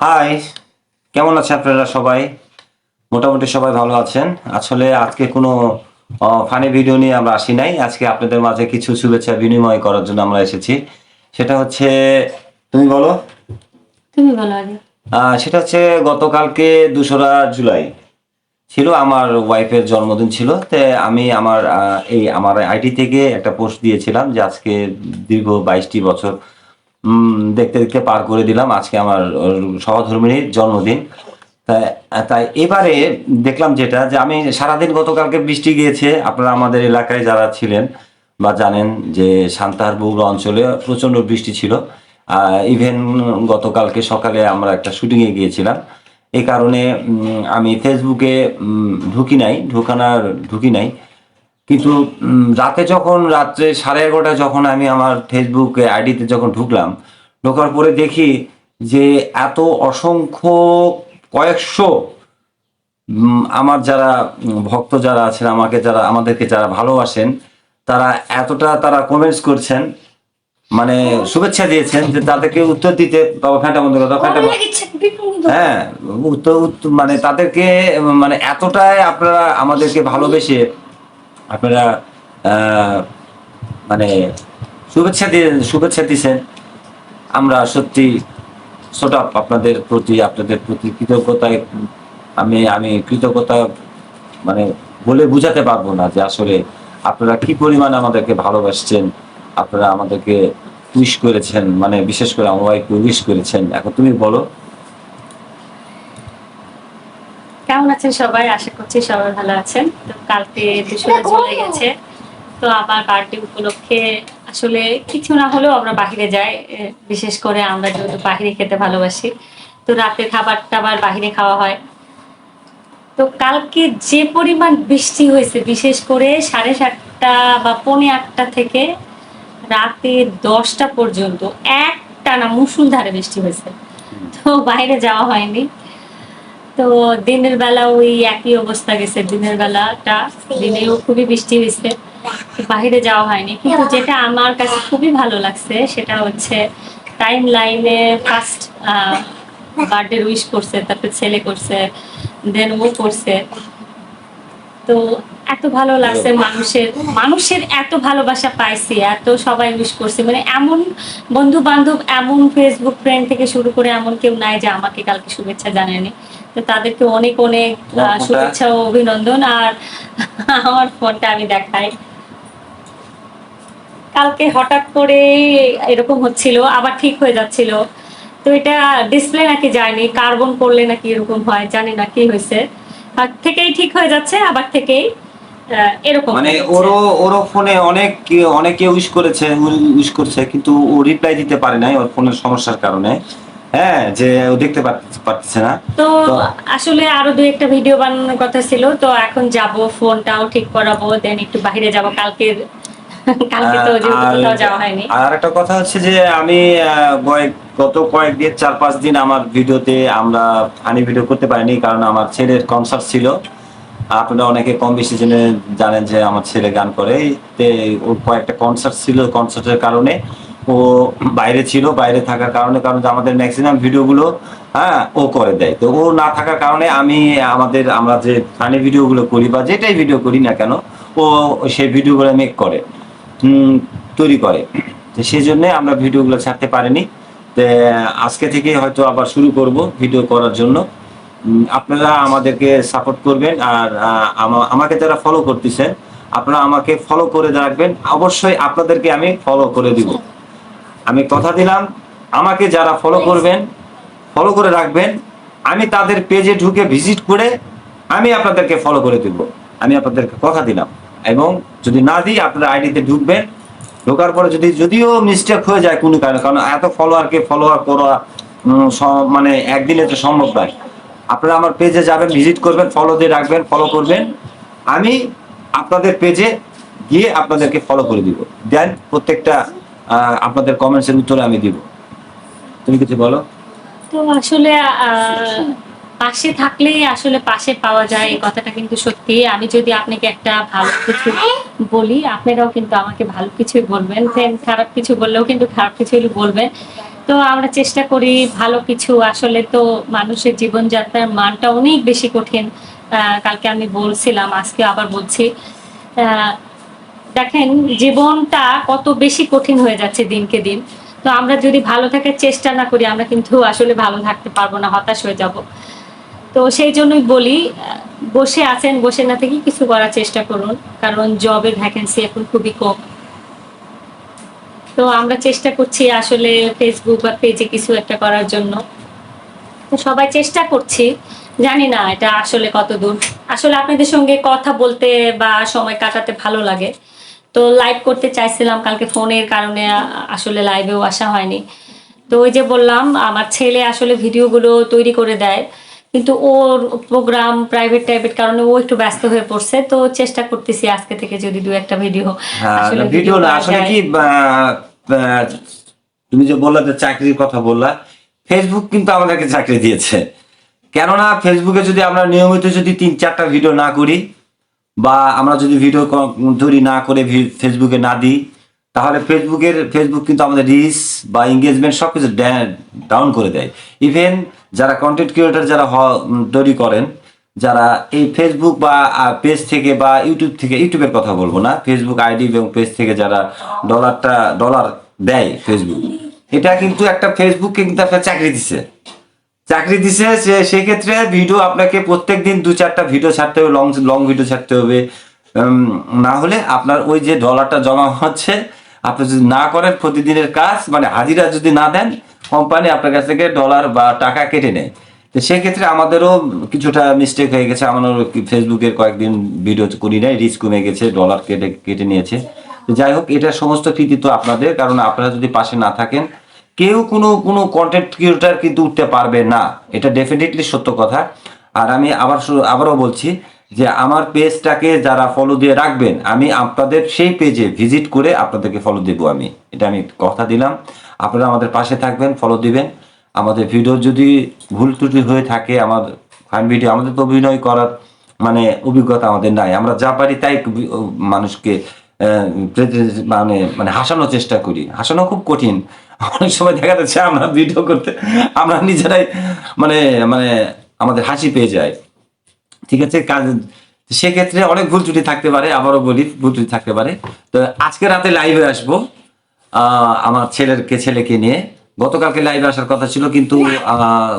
High কেমন আছে আপনারা সবাই? মোটামুটি সবাই ভালো আছেন। আসলে আজকে কোনো ফানি ভিডিও নিয়ে আমরা আসি নাই। আজকে আপনাদের মাঝে কিছু শুভেচ্ছা বিনিময় করার জন্য আমরা এসেছি। সেটা হচ্ছে তুমি বলো? তুমি বলো আগে। আহ, সেটা হচ্ছে গতকালকে দোসরা জুলাই ছিল আমার ওয়াইফের জন্মদিন ছিল। তে আমি আমার এই আমার আইডি থেকে একটা পোস্ট দিয়েছিলাম যে আজকে দীর্ঘ বাইশটি বছর দেখতে দেখতে পার করে দিলাম আজকে আমার সহধর্মিনীর জন্মদিন। তাই এবারে দেখলাম যেটা, যে আমি সারাদিন গতকালকে বৃষ্টি গিয়েছে। আপনারা আমাদের এলাকায় যারা ছিলেন বা জানেন যে সান্তাহার বগুড়া অঞ্চলে প্রচণ্ড বৃষ্টি ছিল। ইভেন গতকালকে সকালে আমরা একটা শুটিংয়ে গিয়েছিলাম। এই কারণে আমি ফেসবুকে ঢুকি নাই, ঢুকানোর ঢুকি নাই। কিন্তু রাতে যখন, রাত্রে সাড়ে এগারোটায় যখন আমি আমার ফেসবুক আইডিতে যখন ঢুকলাম, ঢোকার পরে দেখি যে এত অসংখ্য কয়েকশো আমার যারা ভক্ত যারা আছেন, আমাকে যারা, আমাদেরকে যারা ভালোবাসেন, তারা এতটা তারা কমেন্টস করছেন মানে শুভেচ্ছা দিয়েছেন যে তাদেরকে উত্তর দিতে, বাবা, ফ্যানটা বন্ধ করো, ফ্যানটা হ্যাঁ উত্তর- মানে তাদেরকে মানে এতটাই আপনারা আমাদেরকে ভালোবেসে আপনারা মানে শুভেচ্ছা দিয়ে, শুভেচ্ছা দিছেন। আমরা সত্যি ছোট আপনাদের প্রতি আপনাদের প্রতি কৃতজ্ঞতায়, আমি আমি কৃতজ্ঞতা মানে বলে বুঝাতে পারব না যে আসলে আপনারা কি পরিমাণ আমাদেরকে ভালোবাসছেন, আপনারা আমাদেরকে উইশ করেছেন মানে বিশেষ করে আমার ওয়াইফকে উইশ করেছেন। এখন তুমি বলো কেমন আছেন সবাই? আশা করছি সবাই ভালো আছেন। তো কালকে দুশোরা চলে গেছে। তো আমার বার্থডে উপলক্ষে আসলে কিছু না হলেও আমরা বাহিরে যাই। বিশেষ করে আমরা যেহেতু বাহিরে খেতে ভালোবাসি। তো রাতের খাবার টাবার বাহিরে খাওয়া হয়। তো কালকে যে পরিমাণ বৃষ্টি হয়েছে, বিশেষ করে সাড়ে সাতটা বা পৌনে আটটা থেকে রাতে দশটা পর্যন্ত একটানা মুসুলধারে বৃষ্টি হয়েছে। তো বাইরে যাওয়া হয়নি। তো দিনের বেলা ওই একই অবস্থা গেছে। দিনের বেলাটা, দিনেও খুবই বৃষ্টি হয়েছে। বাহিরে যাওয়া হয়নি। কিন্তু যেটা আমার কাছে খুবই ভালো লাগছে, সেটা হচ্ছে টাইম লাইনে ফার্স্ট বার্থডে উইশ করছে, তারপর ছেলে করছে দেন ও করছে। তো এত ভালো লাগছে মানুষের মানুষের এত ভালোবাসা পাইছি এত সবাই উইশ করছে। মানে এমন বন্ধু বান্ধব এমন ফেসবুক ফ্রেন্ড থেকে শুরু করে এমন কেউ নাই যে আমাকে কালকে শুভেচ্ছা জানায়নি। তো তাদেরকে অনেক অনেক? শুভেচ্ছা ও অভিনন্দন। আর আমার ফোনটা আমি দেখাই। কালকে হঠাৎ করে এরকম হচ্ছিল আবার ঠিক হয়ে যাচ্ছিল। তো এটা ডিসপ্লে নাকি যায়নি কার্বন করলে নাকি এরকম হয় জানি না কি হয়েছে। থেকেই ঠিক হয়ে যাচ্ছে আবার থেকেই এরকম মানে। ওরও ওরও ফোনে অনেক অনেকে উইশ করেছে উইশ করছে কিন্তু ও রিপ্লাই দিতে পারে নাই ওর ফোনের সমস্যার কারণে। হ্যাঁ যে ও দেখতে পারতেছে না। তো আসলে আরও দুই একটা ভিডিও বানানোর কথা ছিল তো এখন যাব ফোনটাও ঠিক করাবো দেন একটু বাইরে যাব। কালকে কালকে তো আর- কোথাও যাওয়া হয়নি। আর একটা কথা হচ্ছে যে আমি গত কয়েকদিন চার পাঁচ দিন আমার ভিডিওতে আমরা ফানি ভিডিও করতে পারিনি কারণ আমার ছেলের কনসার্ট ছিল। আপনারা অনেকে কম বেশি জেনে জানেন যে আমার ছেলে গান করে। ওর কয়েকটা কনসার্ট ছিল কনসার্টের কারণে। ও বাইরে ছিল, বাইরে থাকার কারণে, কারণ আমাদের ম্যাক্সিমাম ভিডিওগুলো হ্যাঁ ও করে দেয়। তো ও না থাকার কারণে আমি আমাদের, আমরা যে ফানি ভিডিওগুলো করি বা যেটাই ভিডিও করি না কেন, ও সেই ভিডিওগুলো মেক করে তৈরি করে। তো সেই জন্য আমরা ভিডিওগুলো ছাড়তে পারিনি। আজকে থেকে হয়তো আবার শুরু করব ভিডিও করার জন্য। আপনারা আমাদেরকে সাপোর্ট করবেন আর আমাকে যারা ফলো করতেছেন আপনারা আমাকে ফলো করে রাখবেন। অবশ্যই আপনাদেরকে আমি ফলো করে দিব। আমি কথা দিলাম, আমাকে যারা ফলো করবেন ফলো করে রাখবেন, আমি তাদের পেজে ঢুকে ভিজিট করে আমি আপনাদেরকে ফলো করে দিব। আমি আপনাদেরকে কথা দিলাম। এবং যদি না দিই, আপনারা আইডিতে ঢুকবেন। ঢোকার পরে যদি, যদিও মিস্টেক হয়ে যায় কোনো কারণে, কারণ এত ফলোয়ারকে ফলোয়ার করা মানে একদিনে তো সম্ভব নয়। আপনারা আমার পেজে যাবেন ভিজিট করবেন ফলো দিয়ে রাখবেন ফলো করবেন। আমি আপনাদের পেজে গিয়ে আপনাদেরকে ফলো করে দিব। দেন প্রত্যেকটা আপনাদের কমেন্টসের উত্তরে আমি দিব। তুমি কিছু বলো? তো আসলে পাশে থাকলেই আসলে পাশে পাওয়া যায়, এই কথাটা কিন্তু সত্যি। আমি যদি আপনাকে একটা ভালো কিছু বলি, আপনারাও কিন্তু আমাকে ভালো কিছুই বলবেন। খারাপ কিছু বললেও কিন্তু খারাপ কিছুই বলবেন। তো আমরা চেষ্টা করি ভালো কিছু। আসলে তো মানুষের জীবনযাত্রার মানটা অনেক বেশি কঠিন। কালকে আমি বলছিলাম, আজকে আবার বলছি। দেখেন, জীবনটা কত বেশি কঠিন হয়ে যাচ্ছে দিনকে দিন। তো আমরা যদি ভালো থাকার চেষ্টা না করি, আমরা কিন্তু আসলে ভালো থাকতে পারব না, হতাশ হয়ে যাব। তো সেই জন্যই বলি বসে আছেন, বসে না থেকে কিছু করার চেষ্টা করুন। কারণ জবের ভ্যাকেন্সি এখন খুবই কম। তো আমরা চেষ্টা করছি আসলে ফেসবুক বা পেজে কিছু একটা করার জন্য। সবাই চেষ্টা করছি। জানি না এটা আসলে কত দূর আসলে আপনাদের সঙ্গে কথা বলতে বা সময় কাটাতে ভালো লাগে। তো লাইভ করতে চাইছিলাম, কালকে ফোনের কারণে আসলে লাইভেও আসা হয়নি। তো ওই যে বললাম, আমার ছেলে আসলে ভিডিওগুলো তৈরি করে দেয়। কিন্তু ওর প্রোগ্রাম প্রাইভেট টাইভেট কারণে ও একটু ব্যস্ত হয়ে পড়ছে তো চেষ্টা করতেছি আজকে থেকে যদি দু একটা ভিডিও হ্যাঁ, ভিডিও না আসলে কি তুমি যে বললা যে চাকরির কথা বললা ফেসবুক কিন্তু আমাদেরকে চাকরি দিয়েছে। কেননা ফেসবুকে যদি আমরা নিয়মিত যদি তিন চারটা ভিডিও না করি বা আমরা যদি ভিডিও তৈরি না করে ফেসবুকে না দিই তাহলে ফেসবুকের ফেসবুক কিন্তু আমাদের রিচ বা এঙ্গেজমেন্ট সব কিছু ডাউন করে দেয়। ইভেন যারা কন্টেন্ট ক্রিয়েটর যারা তৈরি করেন, যারা এই ফেসবুক বা পেজ থেকে বা ইউটিউব থেকে ইউটিউবের কথা বলব না ফেসবুক আইডি এবং পেজ থেকে যারা ডলারটা ডলার দেয় ফেসবুক এটা কিন্তু একটা ফেসবুক কিন্তু একটা চাকরি দিছে। চাকরি দিছে সে, সেক্ষেত্রে ভিডিও আপনাকে প্রত্যেক দিন দু চারটা ভিডিও ছাড়তে হবে লং লং ভিডিও ছাড়তে হবে। না হলে আপনার ওই যে ডলারটা জমা হচ্ছে আপনি যদি না করেন, প্রতিদিনের কাজ মানে হাজিরা যদি না দেন কোম্পানি আপনার কাছ থেকে ডলার বা টাকা কেটে নেয়। তো সেক্ষেত্রে আমাদেরও কিছুটা মিস্টেক হয়ে গেছে। আমারও কি- ফেসবুকের কয়েকদিন ভিডিও করি নাই রিস্ক কমে গেছে ডলার কেটে কেটে নিয়েছে। যাই হোক, এটা সমস্ত কৃতিত্ব আপনাদের, কারণ আপনারা যদি পাশে না থাকেন, কেউ কোনো কোনো কন্টেন্ট ক্রিয়েটার কিন্তু উঠতে পারবে না। এটা ডেফিনেটলি সত্য কথা। আর আমি আবার আবারও বলছি যে আমার পেজটাকে যারা ফলো দিয়ে রাখবেন, আমি আপনাদের সেই পেজে ভিজিট করে আপনাদেরকে ফলো দেব আমি। এটা আমি কথা দিলাম। আপনারা আমাদের পাশে থাকবেন ফলো দিবেন। আমাদের ভিডিও যদি ভুল ত্রুটি হয়ে থাকে, আমার ফাইন ভিডিও আমাদের তো অভিনয় করার মানে অভিজ্ঞতা আমাদের নাই। আমরা যা পারি তাই মানুষকে মানে মানে হাসানোর চেষ্টা করি। হাসানো খুব কঠিন। অনেক সময় দেখা যাচ্ছে আমরা ভিডিও করতে, আমরা নিজেরাই মানে মানে আমাদের হাসি পেয়ে যায় ঠিক আছে? কাজ সেক্ষেত্রে অনেক ভুল ত্রুটি থাকতে পারে, আবারও বলি, ভুল ত্রুটি থাকতে পারে। তো আজকে রাতে লাইভে আসব আমার ছেলেরকে, ছেলেকে নিয়ে। গতকালকে লাইভে আসার কথা ছিল, কিন্তু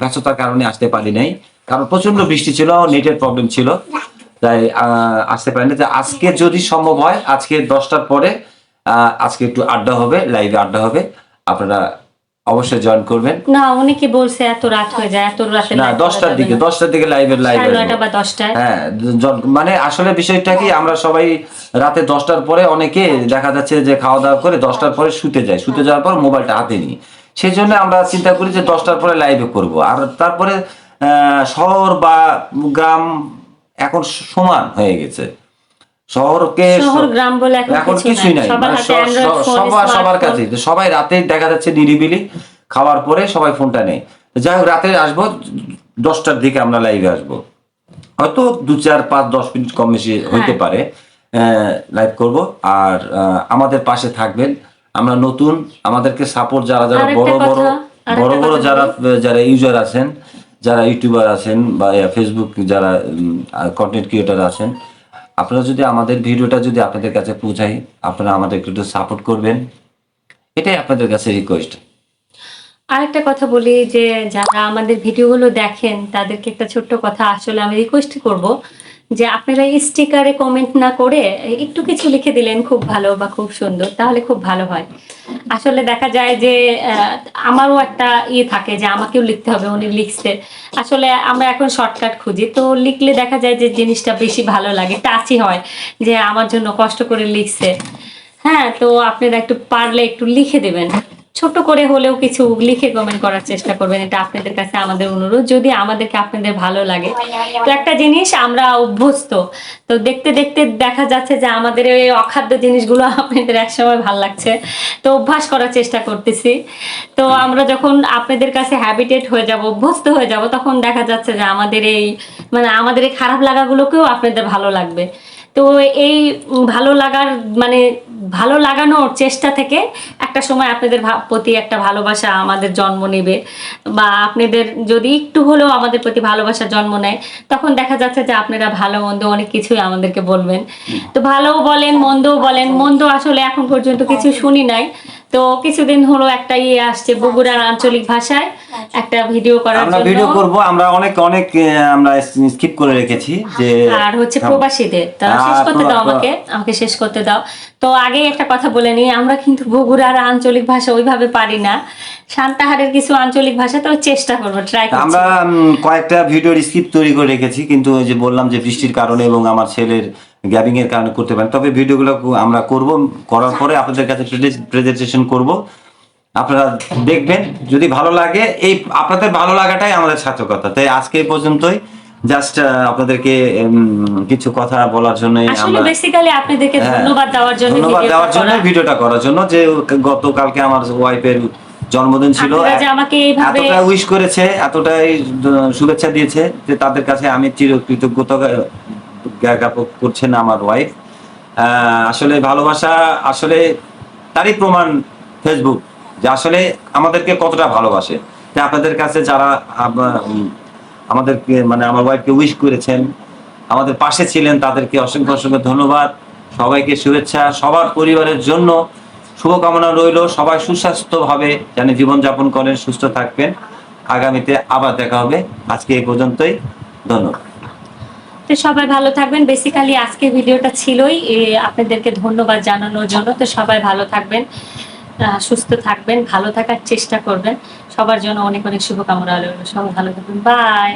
ব্যস্ততার কারণে আসতে পারি নাই। কারণ প্রচণ্ড বৃষ্টি ছিল, নেটের প্রবলেম ছিল। তাই আসতে পারিনি তো আজকে যদি সম্ভব হয়, আজকে দশটার পরে আজকে একটু আড্ডা হবে লাইভে আড্ডা হবে। আপনারা অবশ্যই জয়েন করবেন। না অনেকে বলছে এত রাত হয়ে যায় এত রাতে না দশটার দিকে না। দশটার দিকে লাইভের লাইভ বা দশটায়। হ্যাঁ মানে আসলে বিষয়টা কি আমরা সবাই রাতে দশটার পরে অনেকে দেখা যাচ্ছে যে খাওয়া দাওয়া করে দশটার পরে শুতে যায়। শুতে যাওয়ার পর মোবাইলটা হাতে নিই। সেই জন্য আমরা চিন্তা করি যে দশটার পরে লাইভে করব। আর তারপরে আহ, শহর বা গ্রাম এখন সমান হয়ে গেছে। শহরকে শহর গ্রাম বলে এখন কিছুই নাই। সবার মানে সবার সবার কাছে। সবাই রাতে দেখা যাচ্ছে নিরিবিলি। খাওয়ার পরে সবাই ফোনটা নেই যাই হোক রাতে আসব। দশটার দিকে আমরা লাইভে আসব। হয়তো দু চার পাঁচ দশ মিনিট কম বেশি হইতে হ্যাঁ। পারে লাইভ করব। আর আমাদের পাশে থাকবেন আমরা নতুন। আমাদেরকে সাপোর্ট যারা যারা বড় বড় বড় বড় যারা যারা ইউজার আছেন যারা ইউটিউবার আছেন বা ফেসবুক যারা কন্টেন্ট ক্রিয়েটার আছেন আপনারা যদি আমাদের ভিডিওটা যদি আপনাদের কাছে পৌঁছাই আপনারা আমাদেরকে একটু সাপোর্ট করবেন। এটাই আপনাদের কাছে রিকোয়েস্ট আরেকটা কথা বলি যে, যারা আমাদের ভিডিওগুলো দেখেন, তাদেরকে একটা ছোট্ট কথা আসলে আমি রিকোয়েস্ট করব। যে আপনারা স্টিকারে কমেন্ট না করে একটু কিছু লিখে দিলেন, খুব ভালো বা খুব সুন্দর, তাহলে খুব ভালো হয়। আসলে দেখা যায় যে আমারও একটা ইয়ে থাকে যে আমাকেও লিখতে হবে উনি লিখছে। আসলে আমরা এখন শর্টকাট খুঁজি, তো লিখলে দেখা যায় যে জিনিসটা বেশি ভালো লাগে টাচই হয় যে আমার জন্য কষ্ট করে লিখছে। হ্যাঁ তো আপনারা একটু পারলে একটু লিখে দেবেন। ছোট করে হলেও কিছু লিখে কমেন্ট করার চেষ্টা করবেন, এটা আপনাদের কাছে আমাদের অনুরোধ। যদি আমাদেরকে আপনাদের ভালো লাগে। তো একটা জিনিস আমরা অভ্যস্ত, তো দেখতে দেখতে দেখা যাচ্ছে যে আমাদের এই অখাদ্য জিনিসগুলো আপনাদের একসময় ভালো লাগছে। তো অভ্যাস করার চেষ্টা করতেছি। তো আমরা যখন আপনাদের কাছে হ্যাবিটেট হয়ে যাব, অভ্যস্ত হয়ে যাব, তখন দেখা যাচ্ছে যে আমাদের এই মানে আমাদের এই খারাপ লাগাগুলোকেও আপনাদের ভালো লাগবে। তো এই ভালো লাগার মানে ভালো লাগানোর চেষ্টা থেকে একটা সময় আপনাদের প্রতি একটা ভালোবাসা আমাদের জন্ম নেবে। বা আপনাদের যদি একটু হলেও আমাদের প্রতি ভালোবাসা জন্ম নেয়, তখন দেখা যাচ্ছে যে আপনারা ভালো, মন্দ অনেক কিছুই আমাদেরকে বলবেন। তো ভালোও বলেন, মন্দও বলেন। মন্দ আসলে এখন পর্যন্ত কিছু শুনি নাই। তো কিছুদিন হলো একটা ইয়ে আসছে বগুড়ার আঞ্চলিক ভাষায় একটা ভিডিও করার জন্য। আমরা ভিডিও করব আমরা অনেক অনেক আমরা স্কিপ করে রেখেছি যে আর হচ্ছে। প্রবাসীদের তারা শেষ করতে দাও আমাকে আমাকে শেষ করতে দাও। তো আগে একটা কথা বলে নিই আমরা কিন্তু বগুড়ার আঞ্চলিক ভাষা ওইভাবে পারি না। সান্তাহারের কিছু আঞ্চলিক ভাষা তো চেষ্টা করব ট্রাই করছি। আমরা কয়েকটা ভিডিওর স্কিপ তৈরি করে রেখেছি কিন্তু ওই যে বললাম যে বৃষ্টির কারণে এবং আমার ছেলের গ্যাবিং এর কারণে করতে পারেন। তবে ভিডিওগুলো আমরা করব করার পরে আপনাদের কাছে প্রেজেন্টেশন করব। আপনারা দেখবেন যদি ভালো লাগে এই আপনাদের ভালো লাগাটাই আমাদের সার্থকতা। তাই আজকে পর্যন্তই। জাস্ট আপনাদেরকে কিছু কথা বলার জন্য আমরা বেসিক্যালি আপনাদেরকে হ্যাঁ, ধন্যবাদ দেওয়ার জন্য ধন্যবাদ ভিডিওটা দেওয়ার জন্য ভিডিওটা করার জন্য। যে গতকালকে আমার ওয়াইফের জন্মদিন ছিল আপনারা আমাকে এইভাবে- এতটা উইশ করেছে এতটাই শুভেচ্ছা দিয়েছে যে তাদের কাছে আমি চির কৃতজ্ঞতা জ্ঞাপন করছেন আমার ওয়াইফ আসলে ভালোবাসা আসলে তারই প্রমাণ ফেসবুক যে আসলে আমাদেরকে কতটা ভালোবাসে। তাই আপনাদের কাছে যারা আমাদেরকে মানে আমার ওয়াইফকে উইশ করেছেন, আমাদের পাশে ছিলেন, তাদেরকে অসংখ্য অসংখ্য ধন্যবাদ। সবাইকে শুভেচ্ছা। সবার পরিবারের জন্য শুভকামনা রইল। সবাই সুস্বাস্থ্যভাবে যেন জীবনযাপন করেন, সুস্থ থাকবেন। আগামীতে আবার দেখা হবে। আজকে এই পর্যন্তই। ধন্যবাদ। তো সবাই ভালো থাকবেন। বেসিক্যালি আজকে ভিডিওটা ছিলই আপনাদেরকে ধন্যবাদ জানানোর জন্য। তো সবাই ভালো থাকবেন সুস্থ থাকবেন, ভালো থাকার চেষ্টা করবেন। সবার জন্য অনেক অনেক শুভকামনা রইল। সবাই ভালো থাকবেন। বাই